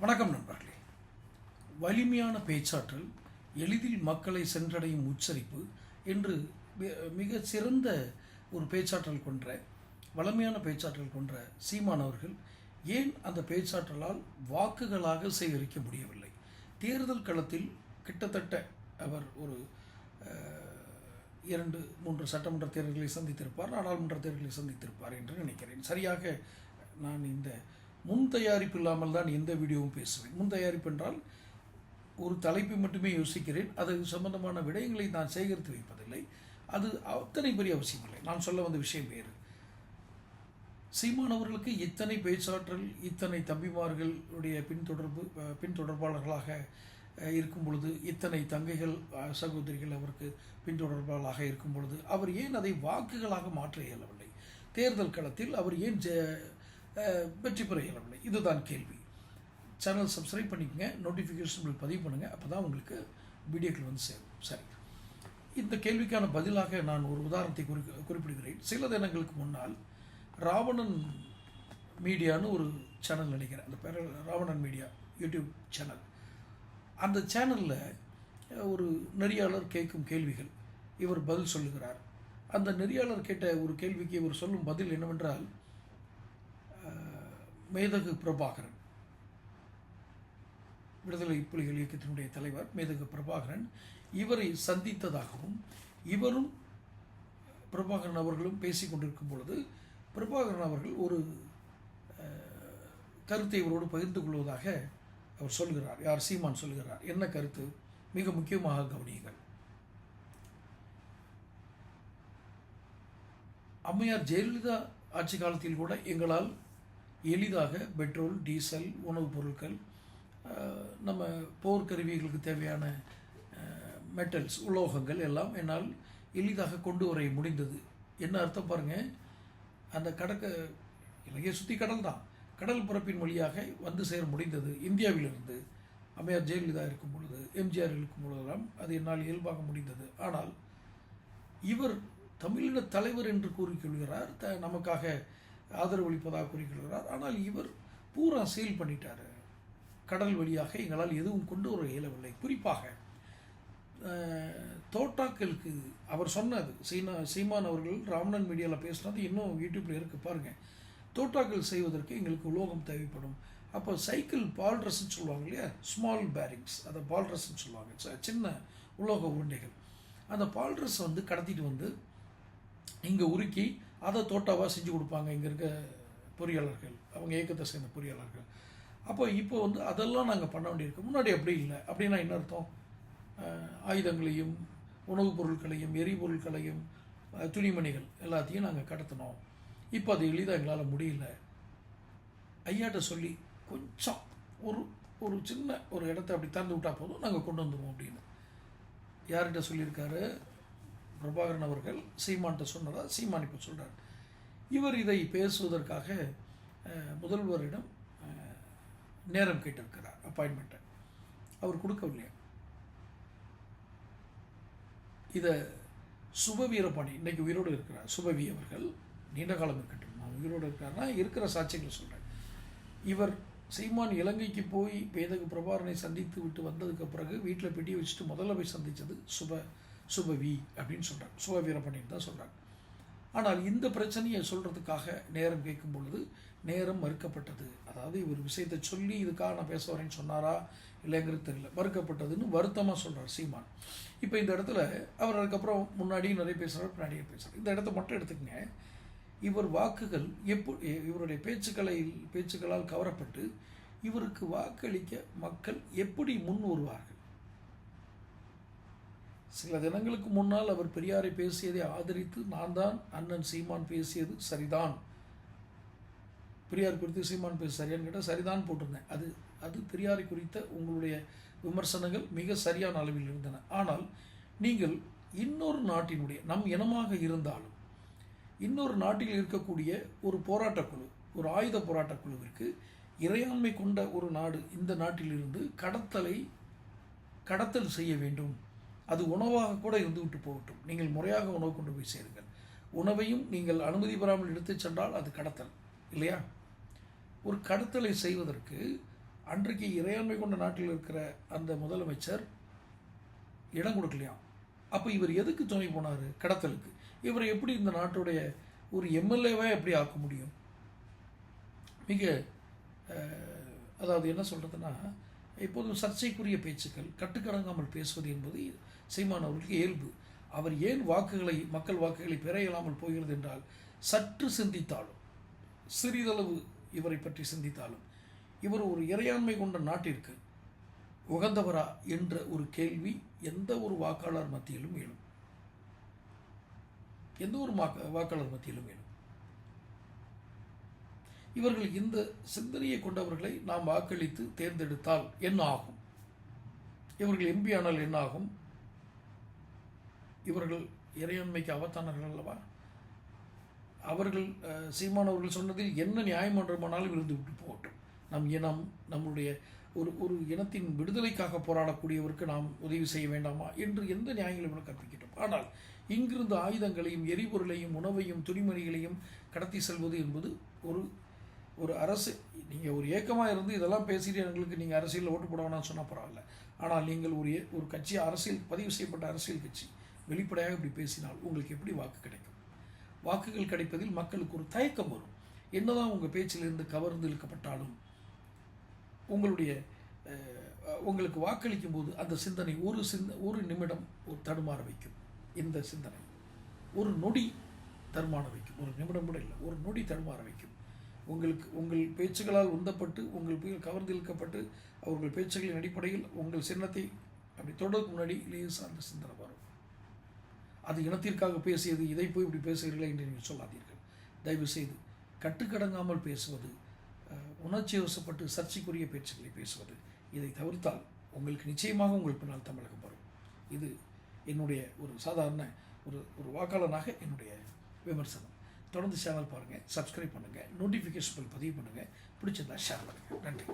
வணக்கம் நண்பர்களே. வலிமையான பேச்சாற்றல் எளிதில் மக்களை சென்றடையும் உச்சரிப்பு என்று மிக சிறந்த ஒரு பேச்சாற்றல் கொன்ற வலிமையான பேச்சாற்றல் கொன்ற சீமான் அவர்கள் ஏன் அந்த பேச்சாற்றலால் வாக்குகளாக சேகரிக்க முடியவில்லை? தேர்தல் களத்தில் கிட்டத்தட்ட அவர் ஒரு இரண்டு மூன்று சட்டமன்ற தேர்தல்களை சந்தித்திருப்பார் நாடாளுமன்ற தேர்தல்களை சந்தித்திருப்பார் என்று நினைக்கிறேன். சரியாக நான் இந்த முன் தயாரிப்பு இல்லாமல் தான் எந்த வீடியோவும் பேசுவேன். முன் தயாரிப்பு என்றால் ஒரு தலைப்பை மட்டுமே யோசிக்கிறேன். அது சம்பந்தமான விடயங்களை நான் சேகரித்து வைப்பதில்லை. அது அத்தனை பெரிய அவசியம் இல்லை நான் சொல்ல வந்த விஷயம் வேறு. சீமானவர்களுக்கு இத்தனை பேச்சாற்றல் இத்தனை தம்பிமார்களுடைய பின்தொடர்பு பின்தொடர்பாளர்களாக இருக்கும் பொழுது இத்தனை தங்கைகள் சகோதரிகள் அவருக்கு பின்தொடர்பாளராக இருக்கும் பொழுது அவர் ஏன் அதை வாக்குகளாக மாற்ற இயலவில்லை? தேர்தல் களத்தில் அவர் ஏன் ஜெ- வெற்றி பெற இயலவில்லை இதுதான் கேள்வி. சேனல் சப்ஸ்கிரைப் பண்ணிக்கங்க நோட்டிஃபிகேஷன் பதிவு பண்ணுங்கள் அப்போ தான் உங்களுக்கு வீடியோக்கள் வந்து சேரும். சரி. இந்த கேள்விக்கான பதிலாக நான் ஒரு உதாரணத்தை குறி குறிப்பிடுகிறேன். சில தினங்களுக்கு முன்னால் ராவணன் மீடியான்னு ஒரு சேனல் நினைக்கிறேன். அந்த பேர் ராவணன் மீடியா யூடியூப் சேனல் அந்த சேனலில் ஒரு நெறியாளர் கேட்கும் கேள்விகள். இவர் பதில் சொல்லுகிறார். அந்த நெறியாளர் கேட்ட ஒரு கேள்விக்கு இவர் சொல்லும் பதில் என்னவென்றால் மேதகு பிரபாகரன். விடுதலை புலிகள் இயக்கத்தினுடைய தலைவர் மேதகு பிரபாகரன் இவரை சந்தித்ததாகவும் இவரும் பிரபாகரன் அவர்களும் பேசிக் கொண்டிருக்கும் பொழுது பிரபாகரன் அவர்கள் ஒரு கருத்தை இவரோடு பகிர்ந்து கொள்வதாக அவர் சொல்கிறார் யார் சீமான் சொல்கிறார். என்ன கருத்து? மிக முக்கியமாக கவனியுங்கள். அம்மையார் ஜெயலலிதா ஆட்சி காலத்தில் கூட எங்களால் எளிதாக பெட்ரோல் டீசல் உணவுப் பொருட்கள் நம்ம போர்க்கருவிகளுக்கு தேவையான மெட்டல்ஸ் உலோகங்கள் எல்லாம் என்னால் எளிதாக கொண்டு வர முடிந்தது. என்ன அர்த்தம் பாருங்கள் அந்த கடக்க இலங்கையை சுற்றி கடல் தான். கடல் பரப்பின் வழியாக வந்து சேர முடிந்தது. இந்தியாவிலிருந்து அம்மையார் ஜெயலலிதா இருக்கும் பொழுது எம்ஜிஆர் இருக்கும் பொழுதெல்லாம் அது என்னால் இயல்பாக முடிந்தது. ஆனால் இவர் தமிழின தலைவர் என்று கூறிக்கொள்கிறார் த நமக்காக ஆதரவளிப்பதாக அளிப்பதாக ஆனால் இவர் பூரா சீல் பண்ணிட்டார். கடல் வழியாக எங்களால் எதுவும் கொண்டு வர இயலவில்லை. குறிப்பாக தோட்டாக்களுக்கு அவர் சொன்னது சீனா சீமான் அவர்கள் ராமணன் மீடியாவில் பேசினது இன்னும் யூடியூப்பில் இருக்கு பாருங்கள் தோட்டாக்கள் செய்வதற்கு எங்களுக்கு உலோகம் தேவைப்படும். அப்போ சைக்கிள் பால்ட்ரஸ்ன்னு சொல்லுவாங்க இல்லையா? ஸ்மால் பேரிங்ஸ் அதை பால்ட்ரஸ்ன்னு சொல்லுவாங்க. ச- சின்ன உலோக உருண்டைகள். அந்த பால்ட்ரஸ் வந்து கடத்திட்டு வந்து இங்கே உருக்கி அதை தோட்டாவாக செஞ்சு கொடுப்பாங்க இங்கே இருக்க பொறியாளர்கள். அவங்க இயக்கத்தை சேர்ந்த பொறியாளர்கள். அப்போ இப்போ வந்து அதெல்லாம் நாங்கள் பண்ண வேண்டியிருக்கு. முன்னாடி அப்படி இல்லை. அப்படின்னா என்ன அர்த்தம்? ஆயுதங்களையும் உணவுப் பொருட்களையும் எரிபொருட்களையும் துணிமணிகள் எல்லாத்தையும் நாங்கள் கடத்தினோம். இப்போ அது எளிதாக எங்களால் முடியல. ஐயாட்ட சொல்லி கொஞ்சம் ஒரு ஒரு சின்ன ஒரு இடத்த அப்படி திறந்து விட்டா போதும் நாங்கள் கொண்டு வந்துடுவோம் அப்படின்னு. யார்கிட்ட சொல்லியிருக்காரு? பிரபாகரன் அவர்கள் சீமான்கிட்ட சொன்னதா? சீமான் இப்போ சொல்கிறார் இவர் இதை பேசுவதற்காக முதல்வரிடம் நேரம் கேட்டிருக்கிறார் அப்பாயின்மெண்ட்டை அவர் கொடுக்கவில்லையா இதை சுபவீரபாணி இன்றைக்கு உயிரோடு இருக்கிறார் சுபவி அவர்கள் நீண்ட காலம் இருக்கட்டும் நான் உயிரோடு இருக்காருன்னா இருக்கிற சாட்சியங்களை சொல்கிறேன் இவர் சீமான் இலங்கைக்கு போய் பேதகு பிரபாரனை சந்தித்து விட்டு வந்ததுக்கு பிறகு வீட்டில் பெட்டியை வச்சுட்டு முதல்ல போய் சந்தித்தது சுப சுபவி அப்படின்னு சொல்கிறாங்க சுப வீரபாண்டியன் தான் சொல்கிறாங்க ஆனால் இந்த பிரச்சனையை சொல்கிறதுக்காக நேரம் கேட்கும் பொழுது நேரம் மறுக்கப்பட்டது. அதாவது இவர் விஷயத்தை சொல்லி இதுக்காக நான் பேச வரேன்னு சொன்னாரா இல்லைங்கிறது தெரியல. மறுக்கப்பட்டதுன்னு வருத்தமாக சொல்கிறார் சீமான். இப்போ இந்த இடத்துல அவர் அதுக்கப்புறம் முன்னாடியும் நிறைய பேசுகிறார் பின்னாடியே பேசுகிறார் இந்த இடத்த மட்டும் எடுத்துக்கங்க. இவர் வாக்குகள் எப்போ இவருடைய பேச்சுக்களை பேச்சுக்களால் கவரப்பட்டு இவருக்கு வாக்களிக்க மக்கள் எப்படி முன் வருவார்கள்? சில தினங்களுக்கு முன்னால் அவர் பெரியாரை பேசியதை ஆதரித்து நான் தான் அண்ணன் சீமான் பேசியது சரிதான். பெரியார் குறித்து சீமான் பேச சரியான்னு கேட்டால் சரிதான் போட்டிருந்தேன். அது அது பெரியாரை குறித்த உங்களுடைய விமர்சனங்கள் மிக சரியான அளவில் இருந்தன. ஆனால் நீங்கள் இன்னொரு நாட்டினுடைய நம் இனமாக இருந்தாலும் இன்னொரு நாட்டில் இருக்கக்கூடிய ஒரு போராட்டக் குழு ஒரு ஆயுத போராட்டக் குழுவிற்கு இறையாண்மை கொண்ட ஒரு நாடு இந்த நாட்டிலிருந்து கடத்தலை கடத்தல் செய்ய வேண்டும். அது உணவாக கூட இருந்து விட்டு போகட்டும். நீங்கள் முறையாக உணவு கொண்டு போய் சேருங்கள். உணவையும் நீங்கள் அனுமதி பெறாமல் எடுத்துச் சென்றால் அது கடத்தல். இல்லையா? ஒரு கடத்தலை செய்வதற்கு அன்றைக்கு இறையாண்மை கொண்ட நாட்டில் இருக்கிற அந்த முதலமைச்சர் இடம் கொடுக்கலையாம் அப்போ இவர் எதுக்கு துணை போனார்? கடத்தலுக்கு. இவரை எப்படி இந்த நாட்டுடைய ஒரு எம்எல்ஏவாக எப்படி ஆக்க முடியும்? மிக அதாவது என்ன சொல்கிறதுனா எப்போதும் சர்ச்சைக்குரிய பேச்சுக்கள் கட்டுக்கடங்காமல் பேசுவது என்பது சீமான் அவர்களுக்கு இயல்பு. அவர் ஏன் வாக்குகளை மக்கள் வாக்குகளை பெற இயலாமல் போகிறது என்றால் சற்று சிந்தித்தாலும் சிறிதளவு இவரை பற்றி சிந்தித்தாலும் இவர் ஒரு இறையாண்மை கொண்ட நாட்டிற்கு உகந்தவரா என்ற ஒரு கேள்வி எந்த ஒரு வாக்காளர் மத்தியிலும் எழும். எந்த ஒரு வாக்காளர் மத்தியிலும் எழும். இவர்கள் இந்த சிந்தனையை கொண்டவர்களை நாம் வாக்களித்து தேர்ந்தெடுத்தால் என்ன ஆகும்? இவர்கள் எம்பி ஆனால் என்ன ஆகும்? இவர்கள் இறையாண்மைக்கு அவத்தானர்கள் அல்லவா? அவர்கள் அஹ், சீமான் அவர்கள் சொன்னதில் என்ன நியாயமன்றமானாலும் இருந்து விட்டு போகட்டும். நம் இனம் நம்முடைய ஒரு ஒரு இனத்தின் விடுதலைக்காக போராடக்கூடியவருக்கு நாம் உதவி செய்ய வேண்டாமா என்று எந்த நியாயங்களும் என கற்பிக்கட்டும். ஆனால் இங்கிருந்து ஆயுதங்களையும் எரிபொருளையும் உணவையும் துணிமணிகளையும் கடத்தி செல்வது என்பது ஒரு ஒரு அரசு நீங்கள் ஒரு ஏக்கமாக இருந்து இதெல்லாம் பேசிட்டு எங்களுக்கு நீங்கள் அரசியலில் ஓட்டு போட வேணாம்னு சொன்னால் பரவாயில்ல. ஆனால் நீங்கள் ஒரு ஒரு கட்சி அரசியல் பதிவு செய்யப்பட்ட அரசியல் கட்சி வெளிப்படையாக இப்படி பேசினால் உங்களுக்கு எப்படி வாக்கு கிடைக்கும்? வாக்குகள் கிடைப்பதில் மக்களுக்கு ஒரு தயக்கம் வரும். என்னதான் உங்கள் பேச்சிலிருந்து கவர்ந்து இழுக்கப்பட்டாலும் உங்களுடைய உங்களுக்கு வாக்களிக்கும் போது அந்த சிந்தனை ஒரு சிந்த ஒரு நிமிடம் ஒரு தடுமாற வைக்கும். இந்த சிந்தனை ஒரு நொடி தடுமாற வைக்கும். ஒரு நிமிடம் கூட இல்லை ஒரு நொடி தடுமாற வைக்கும். உங்களுக்கு உங்கள் பேச்சுகளால் உந்தப்பட்டு உங்கள் புயல் கவர்ந்திழுக்கப்பட்டு அவர்கள் பேச்சுகளின் அடிப்படையில் உங்கள் சின்னத்தை அப்படி தொடருக்கு முன்னாடி இளைய சார்ந்த சிந்தனை வரும். அது இனத்திற்காக பேசியது இதை போய் இப்படி பேசுகிறீர்களே என்று நீங்கள் சொல்லாதீர்கள். தயவு செய்து கட்டுக்கடங்காமல் பேசுவது உணர்ச்சி வசப்பட்டு சர்ச்சைக்குரிய பேச்சுக்களை பேசுவது இதை தவிர்த்தால் உங்களுக்கு நிச்சயமாக உங்கள் பின்னால் தமிழகம் வரும். இது என்னுடைய ஒரு சாதாரண ஒரு ஒரு வாக்காளனாக என்னுடைய விமர்சனம். தொடர்ந்து சேனல் பாருங்கள் சப்ஸ்கிரைப் பண்ணுங்கள் நோட்டிஃபிகேஷன் பதிவு பண்ணுங்கள் பிடிச்சிருந்தா ஷேர் பண்ணுங்கள் நன்றி.